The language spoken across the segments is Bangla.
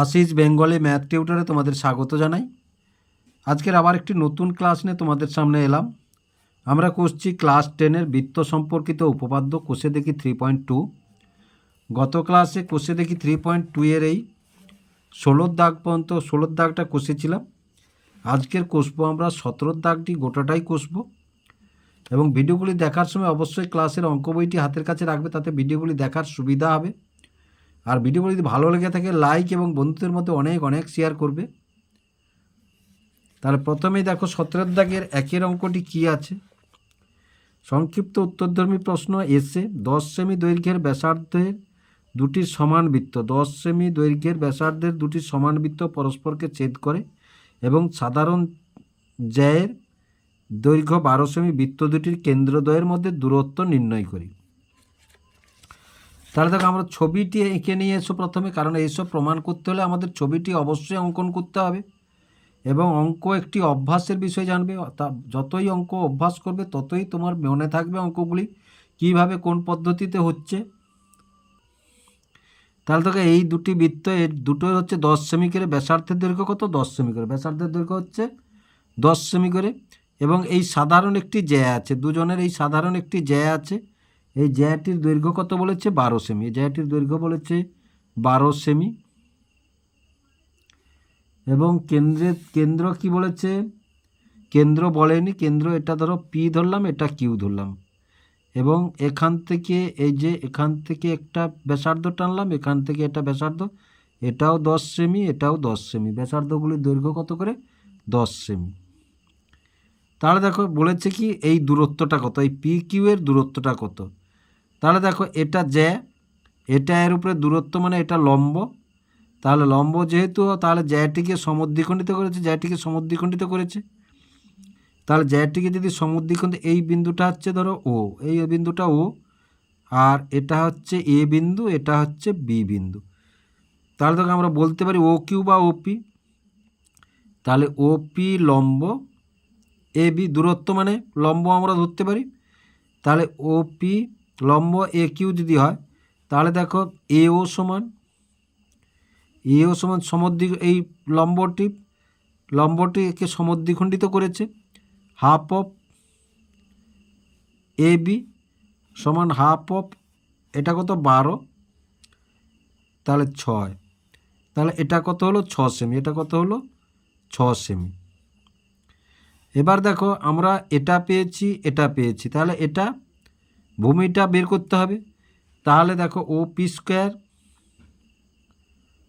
আশিস বেঙ্গলি ম্যাথ টিউটারে তোমাদের স্বাগত জানাই। আজকের আবার একটি নতুন ক্লাস নিয়ে তোমাদের সামনে এলাম। আমরা করছি ক্লাস টেনের বৃত্ত সম্পর্কিত উপপাদ্য কোষে দেখি থ্রি পয়েন্ট টু গত ক্লাসে কোষে দেখি থ্রি পয়েন্ট টু এর এই ষোলোর দাগ পর্যন্ত ষোলোর দাগটা কষেছিলাম আজকের কষবো আমরা সতেরোর দাগটি গোটাটাই কষবো। এবং ভিডিওগুলি দেখার সময় অবশ্যই ক্লাসের অঙ্ক বইটি হাতের কাছে রাখবে, তাতে ভিডিওগুলি দেখার সুবিধা হবে। আর ভিডিও যদি ভালো লেগে থাকে লাইক এবং বন্ধুদের মধ্যে অনেক অনেক শেয়ার করবে। তাহলে প্রথমেই দেখো সতেরোর দাগের একের অঙ্কটি কি আছে? সংক্ষিপ্ত উত্তরধর্মী প্রশ্ন এসে দশ সেমি দৈর্ঘ্যের ব্যাসার্ধের দুটি সমান বৃত্ত, দশ সেমি দৈর্ঘ্যের ব্যাসার্ধের দুটি সমান বৃত্ত পরস্পরকে ছেদ করে এবং সাধারণ জ্যায়ের দৈর্ঘ্য বারো সেমি বৃত্ত দুটির কেন্দ্রদ্বয়ের মধ্যে দূরত্ব নির্ণয় করি। তাহলে দেখো, আমরা ছবিটি এঁকে নিয়ে এসো প্রথমে, কারণ এইসব প্রমাণ করতে হলে আমাদের ছবিটি অবশ্যই অঙ্কন করতে হবে। এবং অঙ্ক একটি অভ্যাসের বিষয় জানবে, তা যতই অঙ্ক অভ্যাস করবে, ততই তোমার মনে থাকবে অঙ্কগুলি কীভাবে কোন পদ্ধতিতে হচ্ছে। তাহলে তোকে এই দুটি বৃত্ত, এর দুটোই হচ্ছে দশ সেমি করে দৈর্ঘ্য কত? দশ সেমি করে দৈর্ঘ্য হচ্ছে দশ সেমি করে এবং এই সাধারণ একটি জ্যা আছে, দুজনের এই সাধারণ একটি জ্যা আছে। এই জ্যাটির দৈর্ঘ্য কত বলেছে? বারো সেমি। এই জ্যাটির দৈর্ঘ্য বলেছে বারো সেমি। এবং কেন্দ্রে, কেন্দ্র কি বলেছে? কেন্দ্র বলেনি। কেন্দ্র, এটা ধরো পি ধরলাম, এটা কিউ ধরলাম। এবং এখান থেকে, এই যে এখান থেকে একটা ব্যাসার্ধ টানলাম, এখান থেকে এটা ব্যাসার্ধ, এটাও দশ সেমি, এটাও দশ সেমি। ব্যাসার্ধগুলির দৈর্ঘ্য কত করে? দশ সেমি। তাহলে দেখো, বলেছে কি, এই দূরত্বটা কত? এই পি কিউ এর দূরত্বটা কত? তাহলে দেখো এটা জ্যা এটা এর উপরে দূরত্ব মানে এটা লম্ব। তাহলে লম্ব যেহেতু, তাহলে জ্যাটিকে সমদ্বিখণ্ডিত করেছে, জ্যাটিকে সমদ্বিখণ্ডিত করেছে। তাহলে জ্যাটিকে যদি সমদ্বিখণ্ডিত এই বিন্দুটা হচ্ছে ধরো ও, এই বিন্দুটা ও, আর এটা হচ্ছে এ বিন্দু, এটা হচ্ছে বি বিন্দু। তাহলে দেখো আমরা বলতে পারি ও কিউ বা ওপি তাহলে ওপি লম্ব, এ বি দূরত্ব মানে লম্ব আমরা ধরতে পারি। তাহলে ওপি লম্ব এ কিউ যদি হয়, তাহলে দেখো এও সমান এও সমান সমদ্বি, এই লম্বটি, লম্বটিকে সমদ্বিখণ্ডিত করেছে হাফ অফ এ বি সমান হাফ অফ এটা কত বারো? তাহলে ছয়। তাহলে এটা কত হলো ছ সেমি এটা কত হলো ছ সেমি এবার দেখো আমরা এটা পেয়েছি এটা পেয়েছি, তাহলে এটা ভূমিটা বের করতে হবে। তাহলে দেখো O P square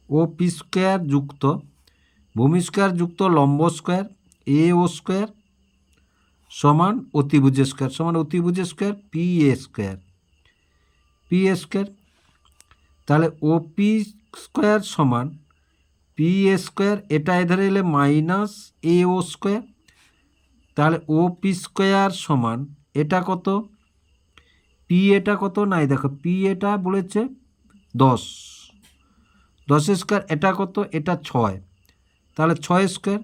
O P square যুক্ত, ভূমি স্কোয়ার যুক্ত লম্ব স্কোয়ার এ ও স্কোয়ার সমান অতিভুজ স্কোয়ার সমান অতিভুজ square P A square P A square তাহলে ও পি স্কোয়ার সমান পি এ স্কোয়ার এটা এধারে এলে মাইনাস এ ও স্কোয়ার তাহলে ও পি স্কোয়ার সমান এটা কত? পি এটা কত? নাই, দেখো পি এটা বলেছে দশ। দশ স্কোয়ার এটা কত? এটা ছয়। তাহলে ছয় স্কোয়ার,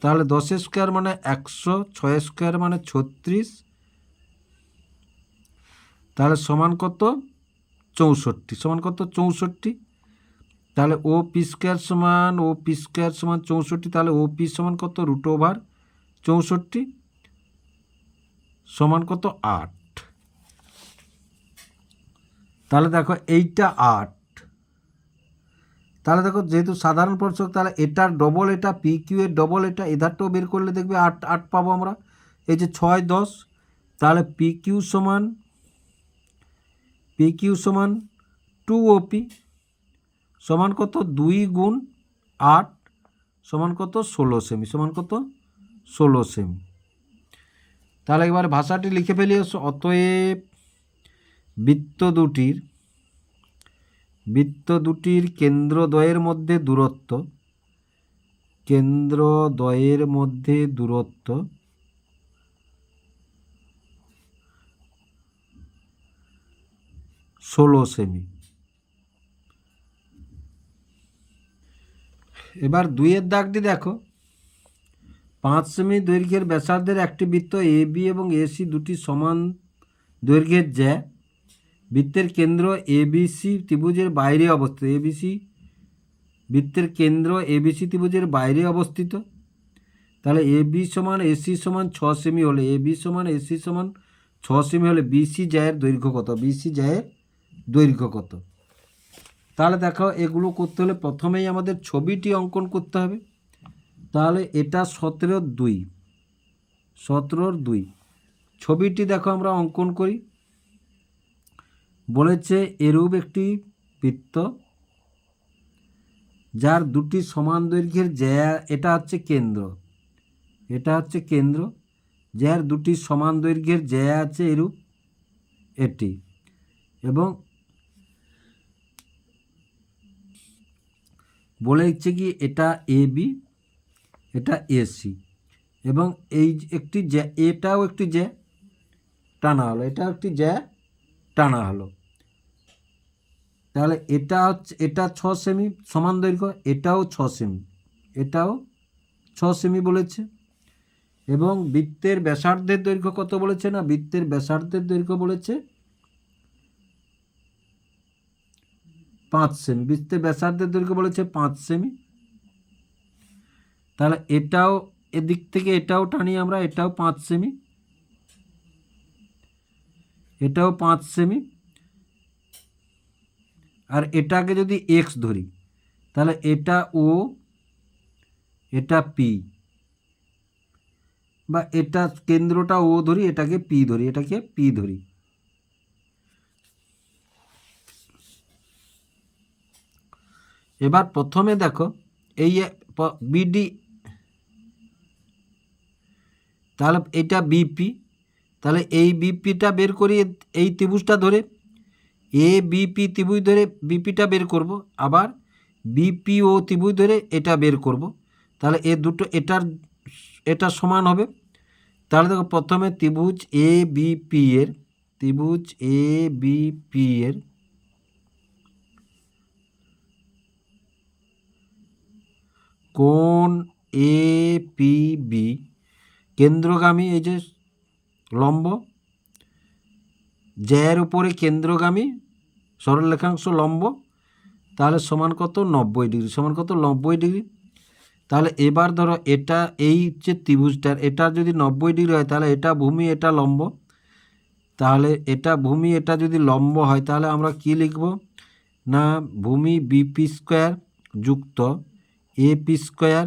তাহলে দশ স্কোয়ার মানে একশো, ছয় স্কোয়ার মানে ছত্রিশ। তাহলে সমান কত? চৌষট্টি। সমান কত? চৌষট্টি। তাহলে ও পি স্কোয়ার সমান ও পি স্কোয়ার সমান চৌষট্টি, তাহলে ও পি সমান কত? রুট ওভার চৌষট্টি। সমান কত? আট। তাহলে দেখো এইটা আট। তাহলে দেখো যেহেতু সাধারণ স্পর্শক তাহলে এটার ডবল এটা পি কিউ এর ডবল এটা, এধারটাও বের করলে দেখবে আট আট পাবো আমরা। এই যে ছয়, দশ, তাহলে পি কিউ সমান পি কিউ সমান টু ওপি সমান কত? দুই গুণ আট, সমান কত? ষোলো সেমি সমান কত? ষোলো সেমি তাহলে এবার ভাষাটি লিখে ফেলি অতএব বৃত্ত দুটির বৃত্ত দুটির কেন্দ্রদ্বয়ের মধ্যে দূরত্ব, কেন্দ্রদ্বয়ের মধ্যে দূরত্ব, ষোলো সেমি। এবার দুইয়ের দাগটি দেখো। পাঁচ সেমি দৈর্ঘ্যের ব্যাসার্ধের একটি বৃত্ত এ, বি এবং এসি দুটি সমান দৈর্ঘ্যের জ্যা। বৃত্তের কেন্দ্র এবিসি ত্রিভুজের বাইরে অবস্থিত। এবিসি বৃত্তের কেন্দ্র এবিসি ত্রিভুজের বাইরে অবস্থিত। তাহলে এ বি সমান এসি সমান ছ সেমি হলে এ বি সমান এসি সমান ছ সেমি হলে বিসি জায়ের দৈর্ঘ্য কত? বিসি জায়ের দৈর্ঘ্য কত? তাহলে দেখো এগুলো করতে হলে প্রথমেই আমাদের ছবিটি অঙ্কন করতে হবে। তাহলে এটা সতেরোর দুই সতেরোর দুই। ছবিটি দেখো আমরা অঙ্কন করি। বলেছে, এরূপ একটি বৃত্ত যার দুটি সমান দৈর্ঘ্যের জ্যা, এটা হচ্ছে কেন্দ্র। এটা হচ্ছে কেন্দ্র, যার দুটি সমান দৈর্ঘ্যের জ্যা আছে এরূপ এটি। এবং বলে দিচ্ছে কি, এটা এ বি, এটা এসি এবং এই একটি জ্যা, এটাও একটি জ্যা টানা হলো এটাও একটি জ্যা টানা হলো। তাহলে এটা হচ্ছে, এটা ছ সেমি সমান দৈর্ঘ্য, এটাও ছ সেমি এটাও ছ সেমি বলেছে। এবং বৃত্তের ব্যাসার্ধের দৈর্ঘ্য কত বলেছে না? বৃত্তের ব্যাসার্ধের দৈর্ঘ্য বলেছে পাঁচ সেমি বৃত্তের ব্যাসার্ধের দৈর্ঘ্য বলেছে পাঁচ সেমি তাহলে এটাও, এদিক থেকে এটাও টানি আমরা, এটাও পাঁচ সেমি এটাও পাঁচ সেমি আর এটাকে যদি এক্স ধরি, তাহলে এটা ও এটা পি বা এটা কেন্দ্রটা ও ধরি, এটাকে পি ধরি, এটাকে পি ধরি। এবার প্রথমে দেখো, এই বিডি তাহলে এটা বিপি তাহলে এই বিপিটা বের করি এই ত্রিভুজটা ধরে, এ বিপি ত্রিভুজ ধরে বিপিটা বের করব। আবার বিপি ও ত্রিভুজ ধরে এটা বের করব। তাহলে এ দুটো, এটার, এটা সমান হবে। তাহলে দেখো প্রথমে ত্রিভুজ এ বিপি এর, ত্রিভুজ এ বিপি এর কোন এ, পি, বি, কেন্দ্রগামী এই যে লম্ব। জ্যায়ের উপরে কেন্দ্রগামী সরলরেখাংশ লম্ব। তাহলে সমান কত? নব্বই ডিগ্রি। সমান কত? নব্বই ডিগ্রি। তাহলে এবার ধরো এটা, এই যে ত্রিভুজটার এটা যদি নব্বই ডিগ্রি হয়, তাহলে এটা ভূমি, এটা লম্ব। তাহলে এটা ভূমি, এটা যদি লম্ব হয়, তাহলে আমরা কি লিখব? না, ভূমি বিপি স্কোয়ার যুক্ত এ পি স্কোয়ার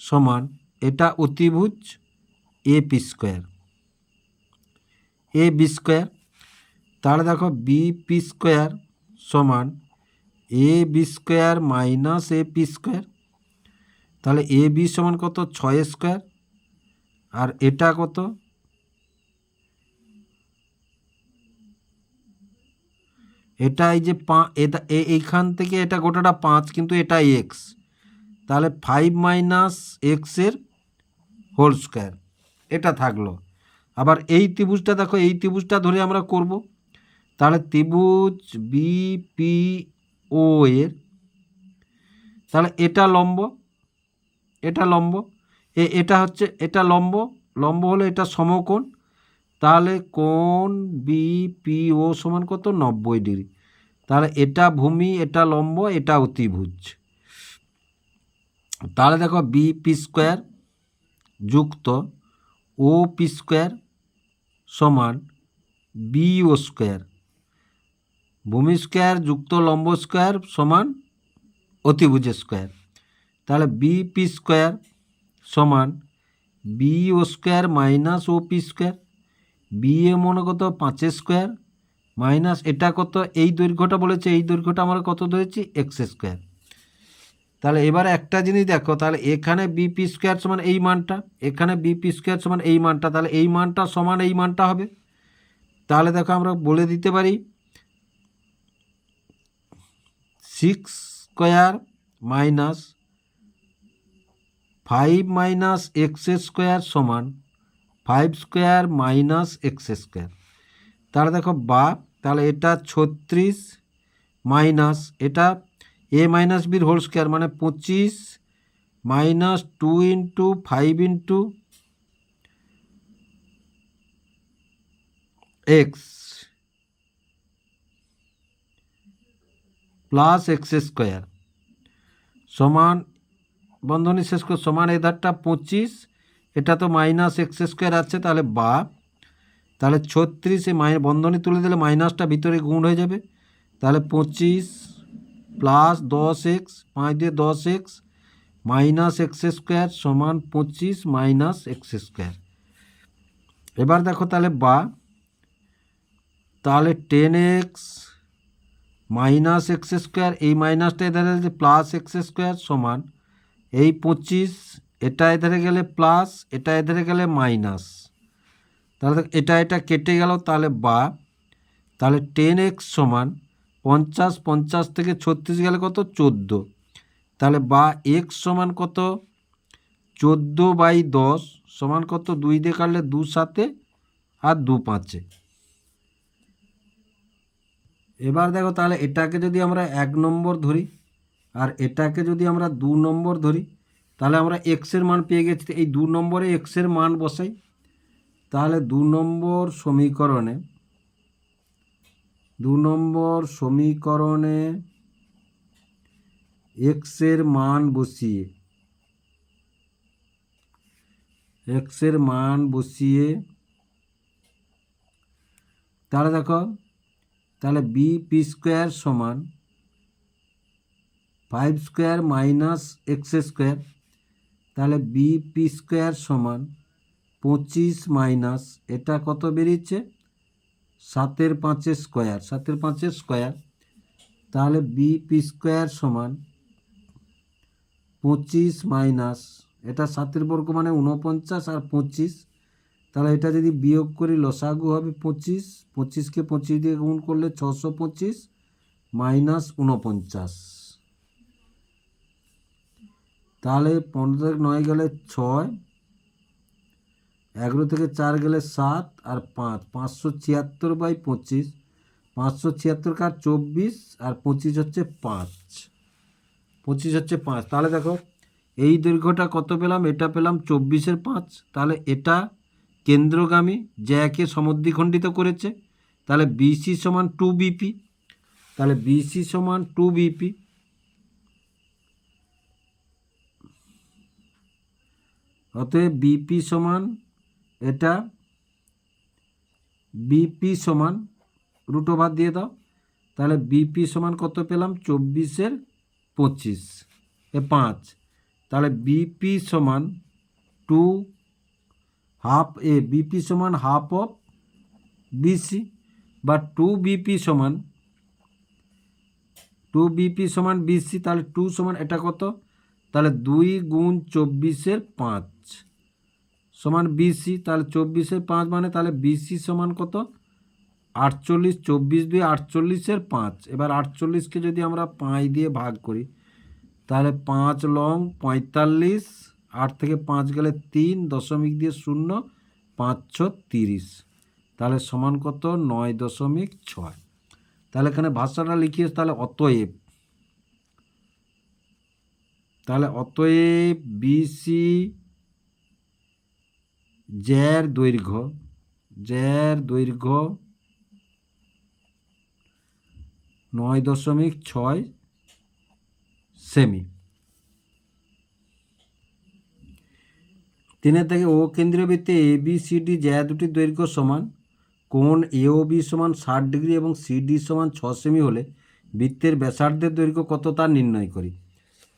সমান এটা অতিভুজ A P square. A B square তাহলে দেখো বি পি স্কোয়ার সমান A B square minus A P square তাহলে এ বি সমান কত? ছয় স্কোয়ার আর এটা কত? এটা এই যে পা, এটা এইখান থেকে এটা গোটাটা পাঁচ, কিন্তু এটা এক্স তাহলে ফাইভ মাইনাস এক্সের হোল স্কোয়ার এটা থাকল। আবার এই ত্রিভুজটা দেখো, এই ত্রিভুজটা ধরে আমরা করব। তাহলে ত্রিভুজ বিপি ও এর, তাহলে এটা লম্ব এটা লম্ব, এ, এটা হচ্ছে, এটা লম্ব লম্ব হলে এটা সমকোণ। তাহলে কোণ বিপিও সমান কত? নব্বই ডিগ্রি। তাহলে এটা ভূমি, এটা লম্ব এটা অতিভুজ তাহলে দেখো বি পি স্কোয়ার যুক্ত ও পি স্কোয়ার সমান বি ও স্কোয়ার ভূমি স্কোয়ার যুক্ত লম্ব স্কোয়ার সমান অতিভুজ স্কোয়ার তাহলে বি পি স্কোয়ার সমান B O square minus O P square B A মনে কত? পাঁচের স্কোয়ার মাইনাস এটা কত? এই দৈর্ঘ্যটা বলেছে, এই দৈর্ঘ্যটা আমরা কত ধরেছি? এক্স স্কোয়ার তাহলে এবারে একটা জিনিস দেখো, তাহলে এখানে বিপি স্কোয়ার সমান এই মানটা, এখানে বিপি স্কোয়ার সমান এই মানটা, তাহলে এই মানটা সমান এই মানটা হবে। তাহলে দেখো আমরা বলে দিতে পারি six square minus five minus x square সমান five square minus x square তাহলে দেখো বা, তাহলে এটা ছত্রিশ মাইনাস এটা এ মাইনাস বির হোল স্কোয়ার মানে পঁচিশ minus two into five into x plus x square সমান, বন্ধনী শেষ করে সমান এই ধারটা পঁচিশ, এটা তো মাইনাস এক্স স্কোয়ার আছে, তাহলে বা। তাহলে ছত্রিশ এই মাই, বন্ধনী তুলে দিলে মাইনাসটা ভিতরে গুণ হয়ে যাবে। তাহলে পঁচিশ প্লাস দশ এক্স, পাঁচ দিয়ে দশ এক্স, মাইনাস এক্স স্কোয়ার সমান পঁচিশ মাইনাস এক্স স্কোয়ার। এবার দেখো তাহলে বা, তাহলে ten x minus x square, এই মাইনাসটা এধারে যে প্লাস এক্স স্কোয়ার সমান, এই পঁচিশ, এটা এধারে গেলে প্লাস, এটা এধারে গেলে মাইনাস। তাহলে এটা এটা কেটে গেল তাহলে বা, তাহলে টেন এক্স সমান পঞ্চাশ পঞ্চাশ থেকে ছত্রিশ গেলে কত? চোদ্দ। তাহলে বা এক্স সমান কত? চোদ্দ বাই দশ সমান কত? দুই দিয়ে কাটলে দু সাতে আর দু পাঁচে। এবার দেখো তাহলে এটাকে যদি আমরা এক নম্বর ধরি আর এটাকে যদি আমরা দু নম্বর ধরি, তাহলে আমরা এক্সের মান পেয়ে গেছি। এই দু নম্বরে এক্সের মান বসাই। তাহলে দু নম্বর সমীকরণে দু নম্বর সমীকরণে এক্সের মান বসিয়ে, এক্সের মান বসিয়ে, তাহলে দেখো, তাহলে বি পি স্কোয়ার সমান five square minus x square তাহলে বি পি স্কোয়ার সমান পঁচিশ মাইনাস এটা কত বেরিয়েছে? সাতের পাঁচের স্কোয়ার, সাতের পাঁচের স্কোয়ার, তাহলে বি পি স্কোয়ার সমান পঁচিশ মাইনাস, এটা সাতের বর্গ মানে উনপঞ্চাশ আর পঁচিশ, তাহলে এটা যদি বিয়োগ করি লসাগু হবে পঁচিশ পঁচিশকে পঁচিশ দিয়ে গুণ করলে ছশো পঁচিশ মাইনাস উনপঞ্চাশ তাহলে পনেরো নয় গেলে ছয় এগারো থেকে চার গেলে সাত আর পাঁচ, পাঁচশো ছিয়াত্তর বাই পঁচিশ, পাঁচশো ছিয়াত্তর কার চব্বিশ আর পঁচিশ হচ্ছে পাঁচ। পঁচিশ হচ্ছে পাঁচ। তাহলে দেখো, এই দৈর্ঘ্যটা কত পেলাম? এটা পেলাম চব্বিশের পাঁচ। তাহলে এটা কেন্দ্রগামী জ্যাকে সমদ্বিখণ্ডিত করেছে, তাহলে বিসি সমান টু বিপি, তাহলে বিসি সমান টু বিপি, অতএব বিপি সমান এটা বিপি সমান রুট ওভার দিয়ে দাও। তাহলে বিপি সমান কত পেলাম? চব্বিশের পঁচিশ। এ পাঁচ। তাহলে বিপি সমান টু হাফ এ বিপি সমান হাফ অফ বিসি বা টু বিপি সমান টু বিপি সমান বিসি তাহলে টু সমান এটা কত? তাহলে দুই গুণ চব্বিশের পাঁচ। সমান বিসি তাহলে চব্বিশের পাঁচ মানে তাহলে বিসি সমান কত? আটচল্লিশ, চব্বিশ দুই, আটচল্লিশের পাঁচ। এবার আটচল্লিশকে যদি আমরা পাঁচ দিয়ে ভাগ করি, তাহলে পাঁচ লং পঁয়তাল্লিশ, আট থেকে পাঁচ গেলে তিন, দশমিক দিয়ে শূন্য পাঁচ ছ তিরিশ। তাহলে সমান কত? নয় দশমিক ছয়। তাহলে এখানে ভাষাটা লিখিয়ে তাহলে অতএব তাহলে অতএব বিসি জ্যার দৈর্ঘ্য জ্যার দৈর্ঘ্য নয় দশমিক ছয় সেমি। তিনের থেকে ও কেন্দ্রীয় বৃত্তে এ বি সি ডি জ্যা দুটির দৈর্ঘ্য সমান। কোণ এ ও বি সমান ষাট ডিগ্রি এবং সিডি সমান ছ সেমি হলে বৃত্তের ব্যাসার্ধের দৈর্ঘ্য কত তা নির্ণয় করি।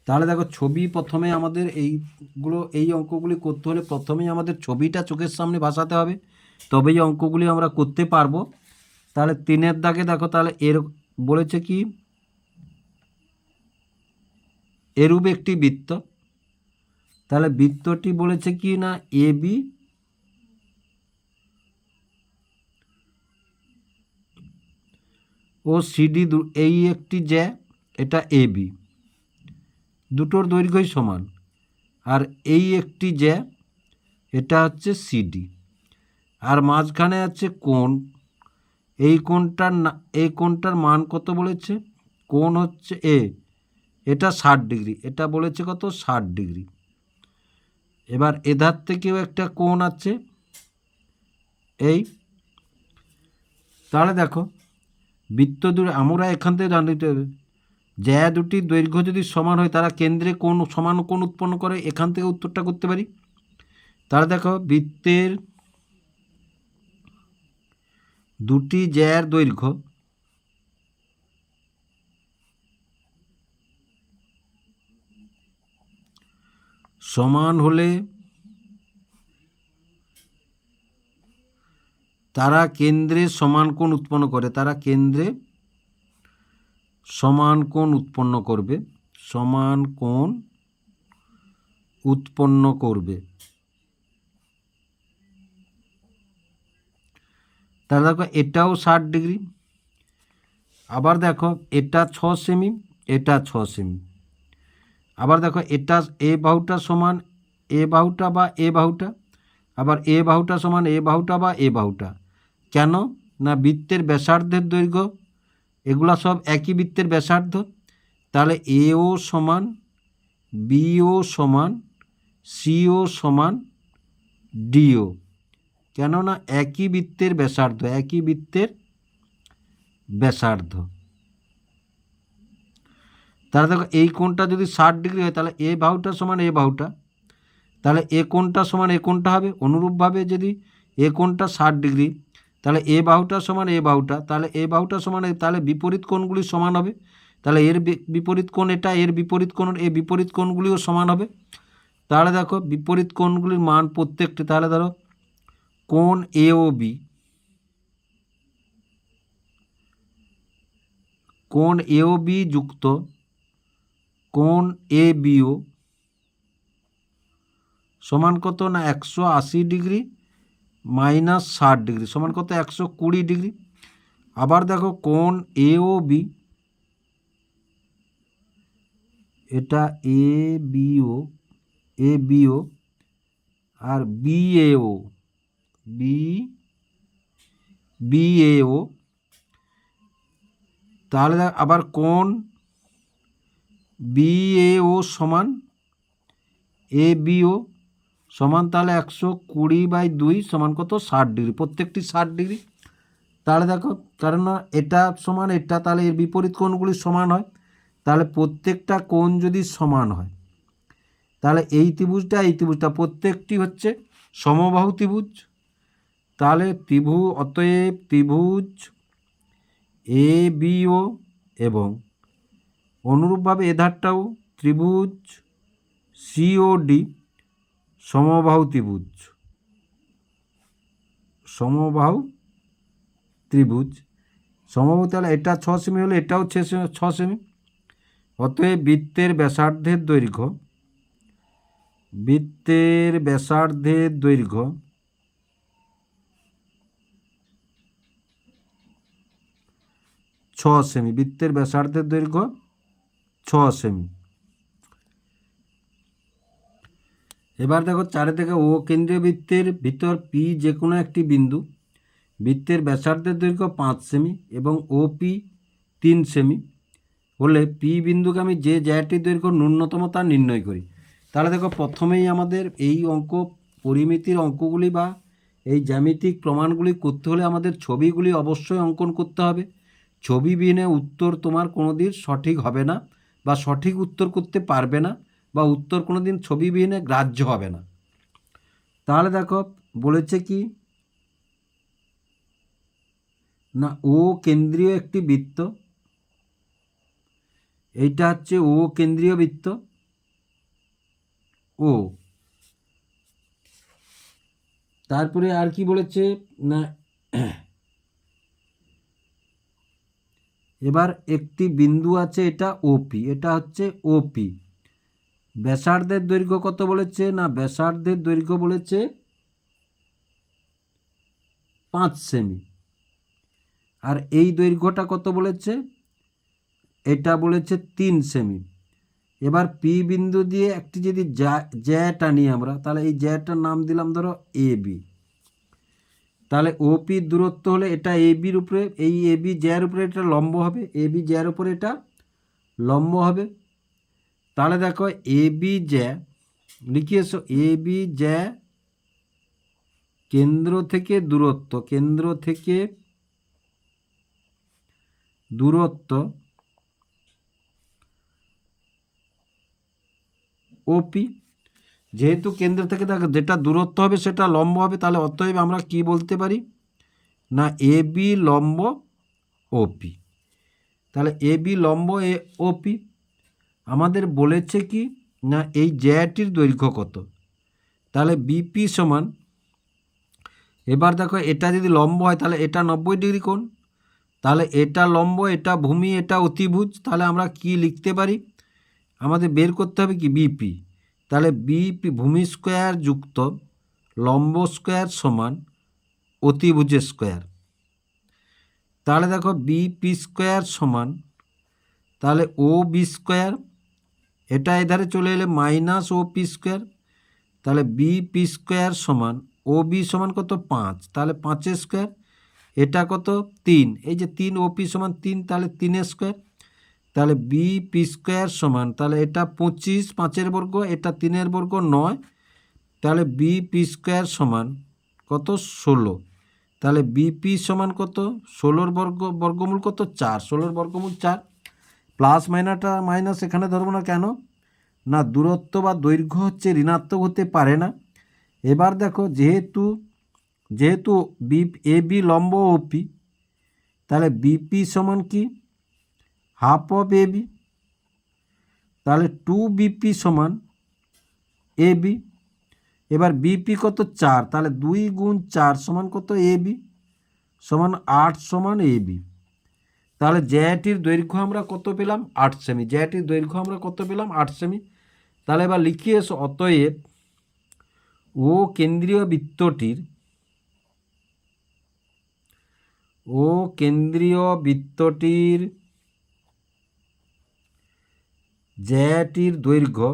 তাহলে দেখো ছবি প্রথমে আমাদের এইগুলো, এই অঙ্কগুলি করতে হলে প্রথমেই আমাদের ছবিটা চোখের সামনে ভাসাতে হবে। তবেই অঙ্কগুলি আমরা করতে পারব। তাহলে তিনের দাগে দেখো তাহলে এর, বলেছে কি? এরূপ একটি বৃত্ত। তাহলে বৃত্তটি বলেছে কি না? এ, বি। ও সিডি এই একটি জ্যা, এটা এ, বি। দুটোর দৈর্ঘ্যই সমান। আর এই একটি জ্যা এটা হচ্ছে সিডি আর মাঝখানে আছে কোণ। এই কোণটার এই কোণটার মান কত বলেছে? কোণ হচ্ছে এ এটা ষাট ডিগ্রি। এটা বলেছে কত? ষাট ডিগ্রি। এবার এধার থেকেও একটা কোণ আছে। এই। তাহলে দেখো বৃত্ত দূরে আমরা এখান থেকে জানতে হবে। জ্যা দুটি দৈর্ঘ্য যদি সমান হয়, তারা কেন্দ্রে কোন সমান কোণ উৎপন্ন করে, এখান থেকে উত্তরটা করতে পারি। তাহলে দেখো, বৃত্তের দুটি জ্যার দৈর্ঘ্য সমান হলে তারা কেন্দ্রে সমান কোণ উৎপন্ন করে, তারা কেন্দ্রে সমান কোণ উৎপন্ন করবে, সমান কোণ উৎপন্ন করবে। তাহলে দেখো এটাও ষাট ডিগ্রি। আবার দেখো এটা ছ সেমি, এটা ছ সেমি। আবার দেখো এটা এ বাহুটা সমান এ বাহুটা বা এ বাহুটা, আবার এ বাহুটা সমান এ বাহুটা বা এ বাহুটা। কেন? না বৃত্তের ব্যাসার্ধের দৈর্ঘ্য এগুলা সব একই বৃত্তের ব্যাসার্ধ। তাহলে এও সমান, বিও সমান, সিও সমান, ডিও। কেননা একই বৃত্তের ব্যাসার্ধ, একই বৃত্তের ব্যাসার্ধ। তাহলে দেখো এই কোণটা যদি ষাট ডিগ্রি হয়, তাহলে এ বাহুটা সমান এ বাহুটা। তাহলে এ কোণটা সমান এ কোণটা হবে। অনুরূপভাবে যদি এ কোণটা ষাট ডিগ্রি তাহলে এ বাহুটা সমান এ বাহুটা, তাহলে এ বাহুটা সমান তাহলে বিপরীত কোণগুলি সমান হবে। তাহলে এর বিপরীত কোণ এটা, এর বিপরীত কোণ এ বিপরীত কোণগুলিও সমান হবে। তাহলে দেখো বিপরীত কোণগুলির মান প্রত্যেকটি, তাহলে ধরো কোণ এ ও বি, কোণ এ ও বি যুক্ত, কোণ এ বিও সমান কত না একশো আশি ডিগ্রি মাইনাস ষাট ডিগ্রি সমান কত? একশো কুড়ি ডিগ্রি। আবার দেখো কোণ এ ও বি এটা A BO A BO R B AO B B AO তাহলে আবার কোণ বি এও সমান এ বিও সমান তাহলে একশো কুড়ি বাই দুই সমান কত? ষাট ডিগ্রি। প্রত্যেকটি ষাট ডিগ্রি। তাহলে দেখো, কারণ এটা সমান, এটা তাহলে এর বিপরীত কোণগুলি সমান হয়। তাহলে প্রত্যেকটা কোণ যদি সমান হয়, তাহলে এই ত্রিভুজটা এই ত্রিভুজটা প্রত্যেকটি হচ্ছে সমবাহু ত্রিভুজ। তাহলে ত্রিভু, অতএব ত্রিভুজ এ বিও এবং অনুরূপভাবে এধারটাও ত্রিভুজ সিওডি সমবাহু ত্রিভুজ। সমবাহু ত্রিভুজ। সমবাহু তাহলে এটা ছ সেমি হলে এটাও ছ ছ সেমি অতএব বৃত্তের ব্যাসার্ধের দৈর্ঘ্য, বৃত্তের ব্যাসার্ধের দৈর্ঘ্য ছ সেমি বৃত্তের ব্যাসার্ধের দৈর্ঘ্য ছ সেমি এবার দেখো চারিদিকে ও কেন্দ্রীয় বৃত্তের ভিতর পি যে কোনো একটি বিন্দু। বৃত্তের ব্যাসার্ধের দৈর্ঘ্য পাঁচ সেমি এবং ও পি তিন সেমি। হলে পি বিন্দুকে আমি যে জ্যাটির দৈর্ঘ্য ন্যূনতম তা নির্ণয় করি। তাহলে দেখো প্রথমেই আমাদের এই অঙ্ক, পরিমিতির অঙ্কগুলি বা এই জ্যামিতিক প্রমাণগুলি করতে হলে আমাদের ছবিগুলি অবশ্যই অঙ্কন করতে হবে। ছবিবিহীনে উত্তর তোমার কোনো দিন সঠিক হবে না বা সঠিক উত্তর করতে পারবে না। বা উত্তর কোনো দিন ছবিবিহীনে গ্রাহ্য হবে না। তাহলে দেখো, বলেছে কি? না, ও কেন্দ্রীয় একটি বৃত্ত। এইটা হচ্ছে ও কেন্দ্রীয় বৃত্ত। ও। তারপরে আর কি বলেছে? না, এবার একটি বিন্দু আছে, এটা ওপি, এটা হচ্ছে ওপি। ব্যাসার্ধের দৈর্ঘ্য কত বলেছে? না, ব্যাসার্ধের দৈর্ঘ্য বলেছে পাঁচ সেমি। আর এই দৈর্ঘ্যটা কত বলেছে? এটা বলেছে তিন সেমি। এবার পি বিন্দু দিয়ে একটি যদি জ্যা টানি আমরা, তাহলে এই জ্যাটার নাম দিলাম ধরো এ বি তাহলে ওপির দূরত্ব হলে এটা এ বির উপরে, এই এ বি জ্যার উপরে এটা লম্ব হবে এ বি জ্যার উপরে এটা লম্ব হবে। তাহলে দেখো এ বি জে লিখিয়েছো এ বি জে কেন্দ্র থেকে দূরত্ব, কেন্দ্র থেকে দূরত্ব ওপি যেহেতু কেন্দ্র থেকে দেখো যেটা দূরত্ব হবে সেটা লম্ব হবে, তাহলে অতএব আমরা কি বলতে পারি? না এ বি লম্ব ওপি তাহলে এ বি লম্ব এ ওপি আমাদের বলেছে কি? না, এই জ্যাটির দৈর্ঘ্য কত? তাহলে বিপি সমান, এবার দেখো এটা যদি লম্ব হয়, তাহলে এটা নব্বই ডিগ্রি কোণ। তাহলে এটা লম্ব, এটা ভূমি, এটা অতিভুজ, তাহলে আমরা কি লিখতে পারি? আমাদের বের করতে হবে কি? বিপি তাহলে বিপি ভূমি স্কোয়ার যুক্ত লম্ব স্কোয়ার সমান অতিভুজের স্কোয়ার। তাহলে দেখো বিপি স্কোয়ার সমান, তাহলে ও বি স্কোয়ার এটা এধারে চলে এলে মাইনাস ও পি স্কোয়ার তাহলে বি পি স্কোয়ার সমান ও বি সমান কত পাঁচ, তাহলে পাঁচের স্কোয়ার এটা কত তিন, এই যে তিন ও পি সমান তিন, তাহলে তিনের স্কোয়ার তাহলে বি পি স্কোয়ার সমান, তাহলে এটা পঁচিশ, পাঁচের বর্গ, এটা তিনের বর্গ নয়, তাহলে বি পি স্কোয়ার সমান কত ষোলো, তাহলে বিপি সমান কত, ষোলোর বর্গ, বর্গমূল কত চার, ষোলোর বর্গমূল চার প্লাস মাইনাটা মাইনাস এখানে ধরবো না কেন? না, দূরত্ব বা দৈর্ঘ্য হচ্ছে ঋণাত্মক হতে পারে না। এবার দেখো, যেহেতু যেহেতু বি এ বি লম্ব ওপি তাহলে বিপি সমান কি? Half of A B. তাহলে টু বিপি সমান এ বি। এবার বিপি কত? চার। তাহলে দুই গুণ চার সমান কত? A B. সমান আট সমান এ বি। তাহলে জ্যাটির দৈর্ঘ্য আমরা কত পেলাম? আট সেমি। জ্যাটির দৈর্ঘ্য আমরা কত পেলাম? আট সেমি। তাহলে এবার লিখিয়ে এসো, অতএব ও কেন্দ্রীয় বৃত্তটির, ও কেন্দ্রীয় বৃত্তটির জ্যাটির দৈর্ঘ্য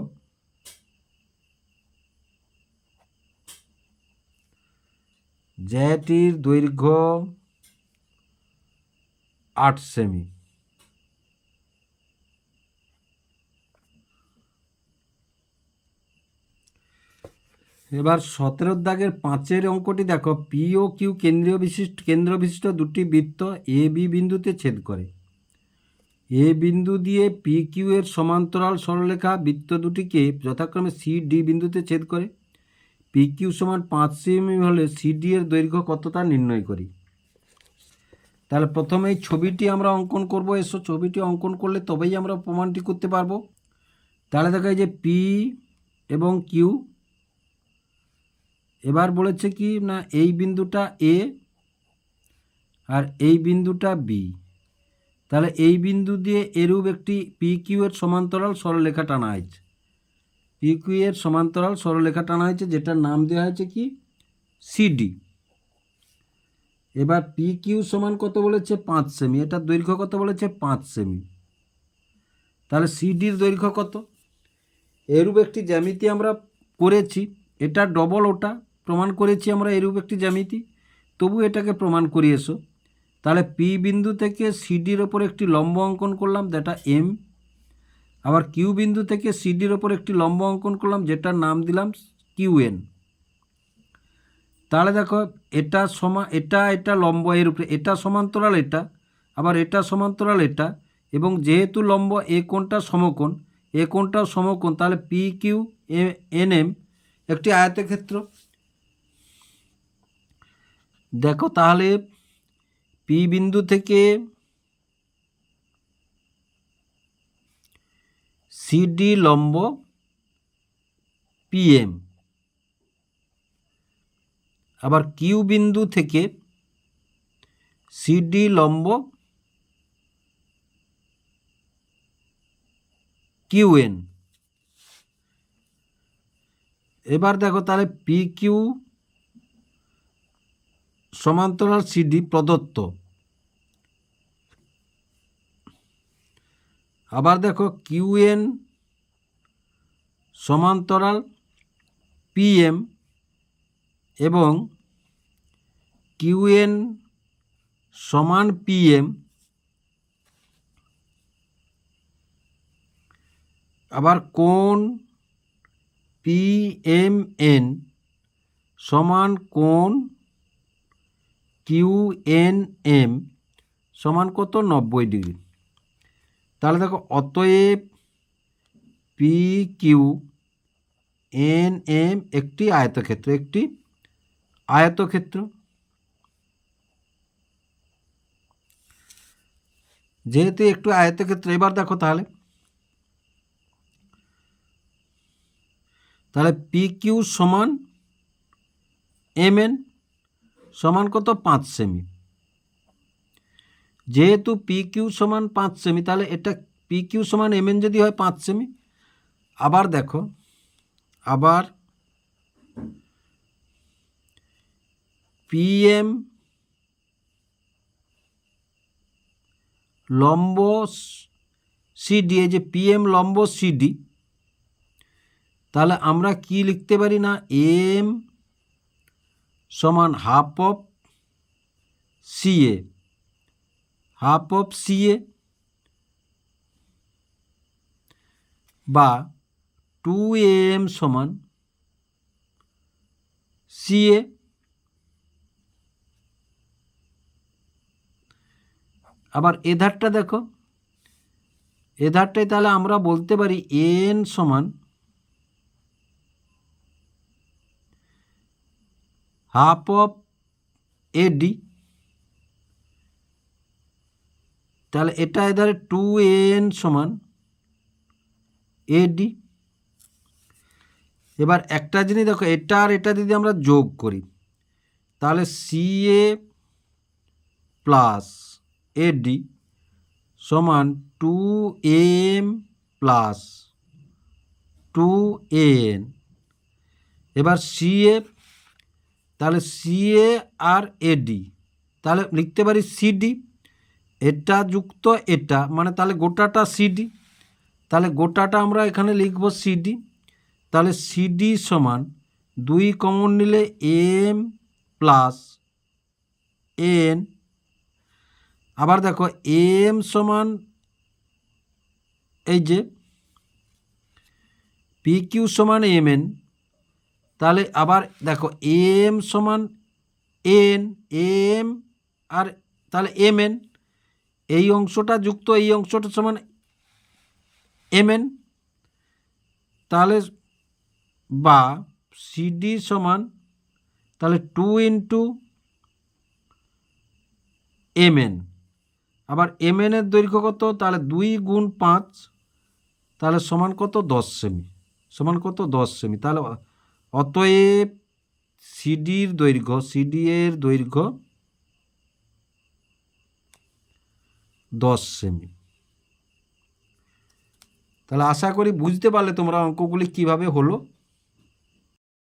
জ্যাটির দৈর্ঘ্য আট সেমি এবার সতেরোর দাগের পাঁচের অঙ্কটি দেখো পি ও কিউ কেন্দ্রীয় বিশিষ্ট, কেন্দ্র বিশিষ্ট দুটি বৃত্ত এ বি বিন্দুতে ছেদ করে। এ বিন্দু দিয়ে পি কিউ এর সমান্তরাল সরলরেখা বৃত্ত দুটিকে যথাক্রমে সি ডি বিন্দুতে ছেদ করে। পি কিউ সমান পাঁচ সেমি হলে সিডি এর দৈর্ঘ্য কত তা নির্ণয় করি? তাহলে প্রথমে এই ছবিটি আমরা অঙ্কন করব। এসো, ছবিটি অঙ্কন করলে তবেই আমরা প্রমাণটি করতে পারব। তাহলে দেখা যায় যে পি এবং কিউ এবার বলেছে কি না, এই বিন্দুটা এ আর এই বিন্দুটা বি তাহলে এই বিন্দু দিয়ে এরূপ একটি পি কিউ এর সমান্তরাল সরলরেখা টানা হয়েছে। পি কিউ এর সমান্তরাল সরলরেখা টানা হয়েছে, যেটার নাম দেওয়া হয়েছে কি? সিডি এবার পি কিউ সমান কত বলেছে? পাঁচ সেমি এটার দৈর্ঘ্য কত বলেছে? পাঁচ সেমি তাহলে সিডির দৈর্ঘ্য কত? এরূপ একটি জ্যামিতি আমরা করেছি। এটা ডবল ওটা। প্রমাণ করেছি আমরা এরূপ একটি জ্যামিতি। তবু এটাকে প্রমাণ করি এসো। তাহলে পি বিন্দু থেকে সিডির ওপর একটি লম্ব অঙ্কন করলাম, যেটা এম আবার কিউ বিন্দু থেকে সিডির ওপর একটি লম্ব অঙ্কন করলাম, যেটার নাম দিলাম কিউ এন তাহলে দেখো এটা সমা এটা এটা লম্ব এর উপরে, এটা সমান্তরাল এটা, আবার এটা সমান্তরাল এটা, এবং যেহেতু লম্ব এ কোণটা সমকোণ, এ কোণটাও সমকোণ, তাহলে পি কিউ এন এম একটি আয়তক্ষেত্র। দেখো তাহলে পি বিন্দু থেকে সিডি লম্ব পিএম আবার কিউ বিন্দু থেকে সিডি লম্ব কিউএন। এবার দেখো তাহলে পি কিউ সমান্তরাল সিডি প্রদত্ত। আবার দেখো কিউএন সমান্তরাল পিএম এবং কিউএন সমান পিএম আবার কোণ পিএমএন সমান কোণ কিউএনএম সমান কত? নব্বই ডিগ্রি। তাহলে দেখো, অতএব পি কিউ এন এম একটি আয়তক্ষেত্র, একটি আয়তক্ষেত্র। যেহেতু একটু আয়তক্ষেত্র, এবার দেখো তাহলে। তাহলে পি কিউ সমান এম এন সমান কত? পাঁচ সেমি। যেহেতু পি কিউ সমান পাঁচ সেমি, তাহলে এটা পি কিউ সমান এম এন যদি হয় পাঁচ সেমি। আবার দেখো, আবার পিএম লম্ব সিডি এই যে পিএম লম্ব সিডি তাহলে আমরা কি লিখতে পারি না? এম সমান half of CA half of CA বা টু এম সমান সিএ আবার এ ধারটা দেখো। এ ধারটাই তাহলে আমরা বলতে পারি এন সমান হাফ অফ এডি। তাহলে এটা এধারে টু এন সমান এডি। এবার একটা জিনিস দেখো, এটা আর এটা যদি আমরা যোগ করি, তাহলে সি এ প্লাস এডি সমান two M plus two N এবার সি এ তাহলে সি এ আর এডি তাহলে লিখতে পারি সিডি এটা যুক্ত এটা মানে তাহলে গোটাটা সিডি তাহলে গোটাটা আমরা এখানে লিখব সিডি তাহলে সিডি সমান দুই কমন নিলে এম প্লাস এন আবার দেখো এম সমান এই যে পি কিউ সমান এম এন তাহলে আবার দেখো এম সমান এন এম আর তাহলে এম এন এই অংশটা যুক্ত, এই অংশটা সমান এম এন তাহলে বা সিডি সমান তাহলে টু ইন্টু এম এন আবার এম এর দৈর্ঘ্য কত? তাহলে দুই গুণ পাঁচ, তাহলে সমান কত? দশ সেমি সমান কত? দশ সেমি তাহলে অতএব সিডির দৈর্ঘ্য সিডি এর দৈর্ঘ্য দশ সেমি তাহলে আশা করি বুঝতে পারলে তোমরা অঙ্কগুলি কীভাবে হলো।